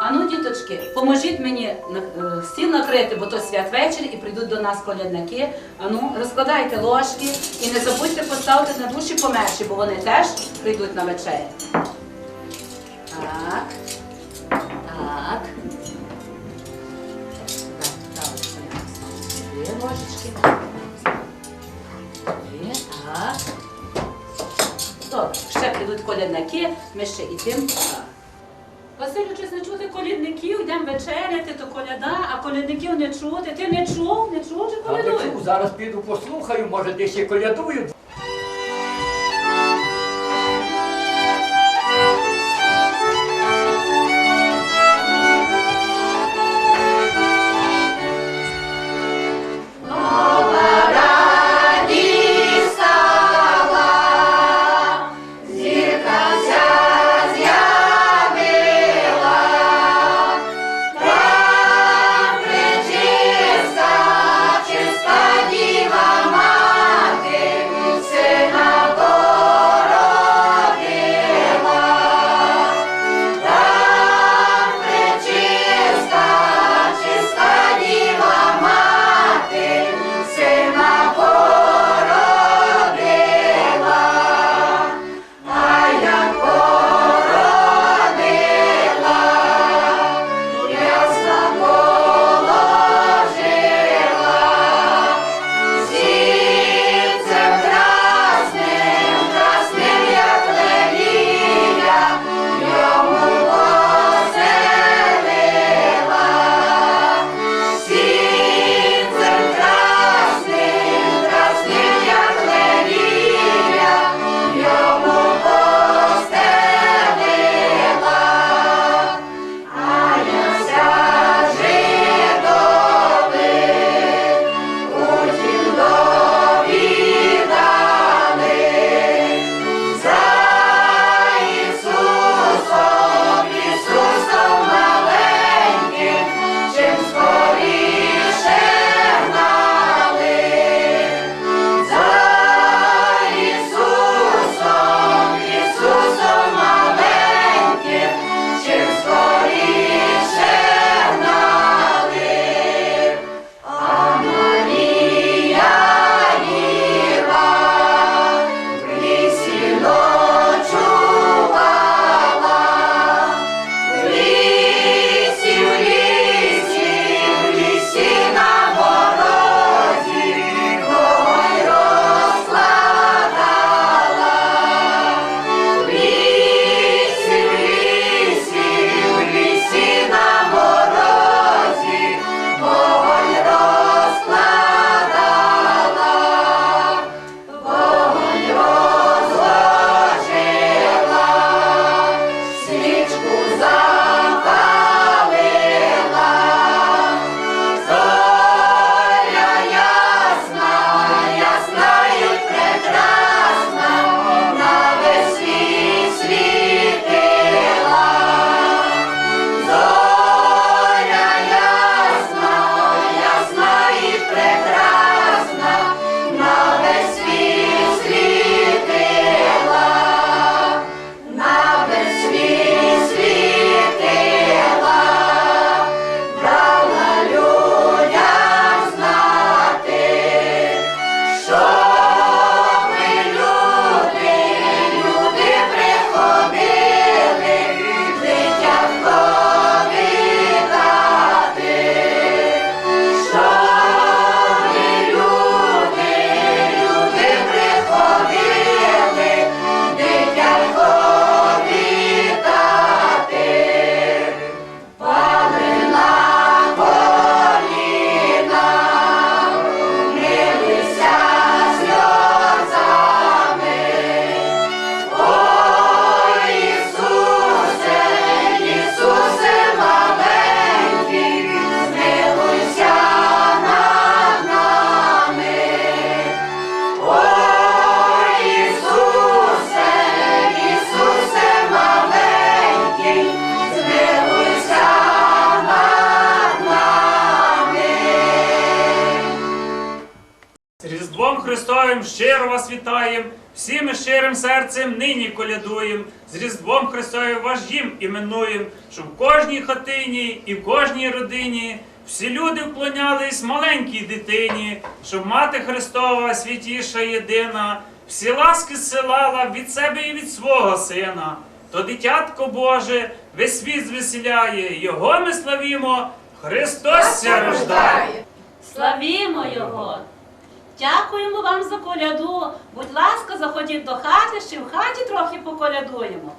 Ану, діточки, поможіть мені е, стіл накрити, бо то святвечір і прийдуть до нас колядники. Ану, розкладайте ложки і не забудьте поставити на душі померші, бо вони теж прийдуть на вечерю. Так. Так. Так, ложечки. Так. Добре, ще прийдуть колядники, ми ще і тим. Василю, чи не чути колядників, йдемо вечеряти, то коляда, а колядників не чути. Ти не чув? Не чув, чи А колядують? зараз піду послухаю, може десь ще колядують. Щиро вас вітаєм, всі ми щирим серцем нині колядуєм, з Різдвом Христовим ваш їм іменуєм, щоб в кожній хатині і в кожній родині всі люди вклонялись маленькій дитині, щоб мати Христова святіша єдина, всі ласки зсилала від себе і від свого сина. То дитятко Боже, весь світ звеселяє, його ми славімо, Христос ся рождає. Славімо Його! Дякуємо вам за коляду. Будь ласка, заходіть до хати, ще в хаті трохи поколядуємо.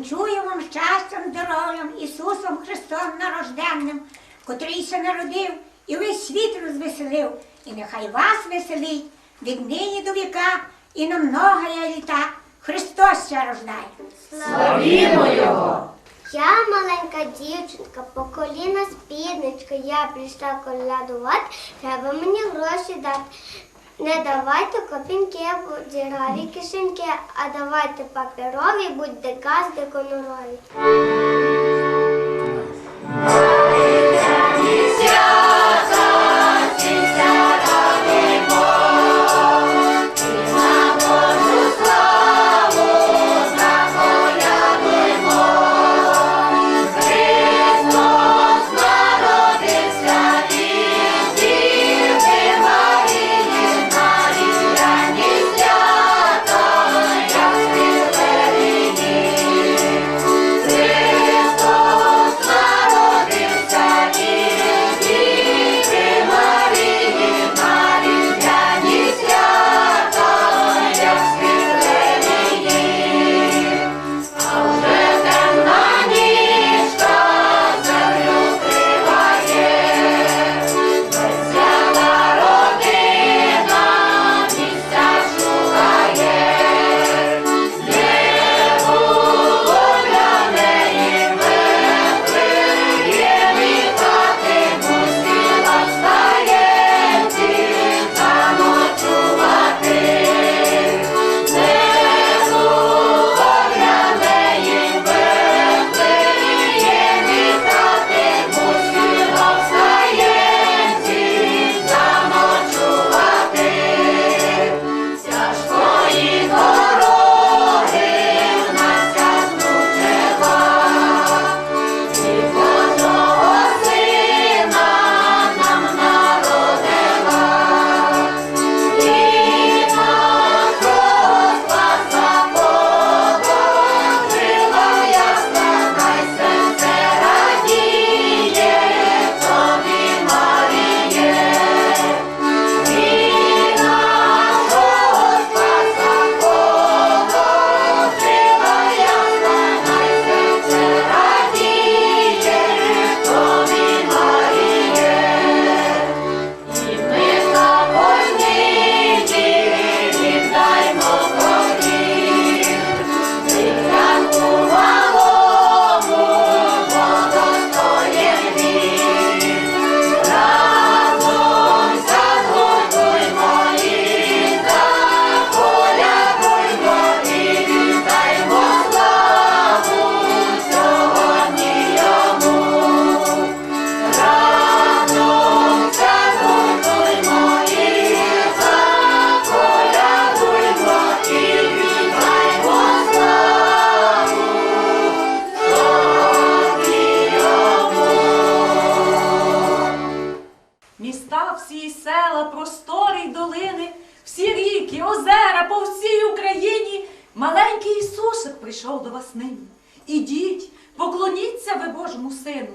Вінчую вам щастям, здоров'ям, Ісусом Христом нарожденним, котрий се народив і весь світ розвеселив, і нехай вас веселить від нині до віка і на многая літа. Христос ся рождає. Славімо Його! Я маленька дівчинка, по коліна спідничка, я прийшла колядувати, треба мені гроші дати. Не давайте копінки, діраві кишеньки, а давайте паперові, будьте газди конорові. Міста, всі села, простори й долини, всі ріки, озера по всій Україні. Маленький Ісусик прийшов до вас нині. Ідіть, поклоніться ви Божому Сину,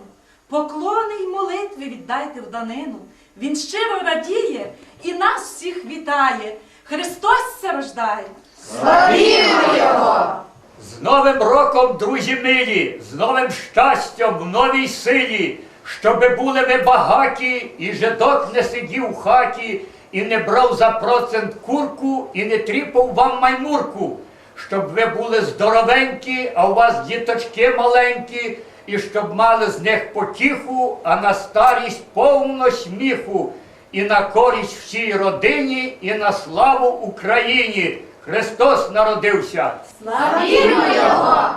поклони й молитви віддайте в данину. Він щиро радіє і нас всіх вітає. Христос се рождає. З Новим роком, друзі милі, з новим щастям в новій силі, щоби були ви багаті, і жидок не сидів в хаті, і не брав за процент курку, і не тріпав вам маймурку, щоб ви були здоровенькі, а у вас діточки маленькі, і щоб мали з них потіху, а на старість повно сміху, і на користь всій родині, і на славу Україні. Христос народився. Славімо Його!